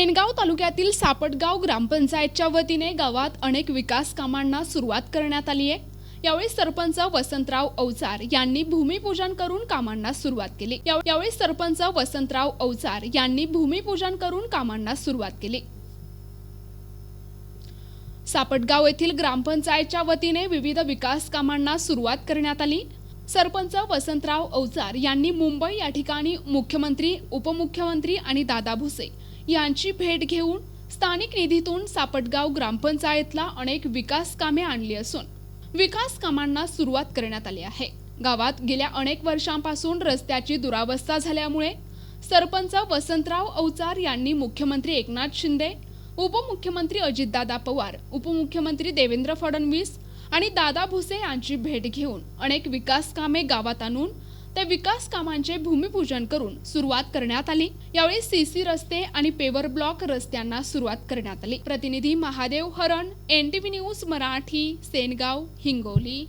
सेनगाव तालुक्यातील सापटगाव ग्रामपंचायतच्या वतीने गावात अनेक विकास कामांना सुरुवात करण्यात आली आहे. यावेळी सरपंच वसंतराव अवचार यांनी भूमिपूजन करून कामांना सुरुवात केली. यावेळी सरपंच वसंतराव अवचार यांनी भूमिपूजन करून कामांना सुरुवात केली. सापटगाव येथील ग्रामपंचायतच्या वतीने विविध विकास कामांना सुरुवात करण्यात आली. सरपंच वसंतराव अवचार यांनी मुंबई या ठिकाणी मुख्यमंत्री उपमुख्यमंत्री आणि दादा भुसे यांची भेट घेऊन स्थानिक निधीतून सापटगाव ग्रामपंचायतला अनेक विकास कामे आणली असून विकास कामांना सुरुवात करण्यात आली आहे. गावात गेल्या अनेक वर्षांपासून रस्त्याची दुरावस्था झाल्यामुळे सरपंच वसंतराव अवचार यांनी मुख्यमंत्री एकनाथ शिंदे उपमुख्यमंत्री अजितदादा पवार उपमुख्यमंत्री देवेंद्र फडणवीस आणि दादा भुसे यांची भेट घेऊन अनेक विकास कामे गावात आणून ते विकास कामांचे भूमिपूजन करून सुरुवात करण्यात आली. यावेळी सीसी रस्ते आणि पेवर ब्लॉक रस्त्यांना सुरुवात करण्यात आली. प्रतिनिधी Mahadev Haran N T V news Marathi Sengaon Hingoli.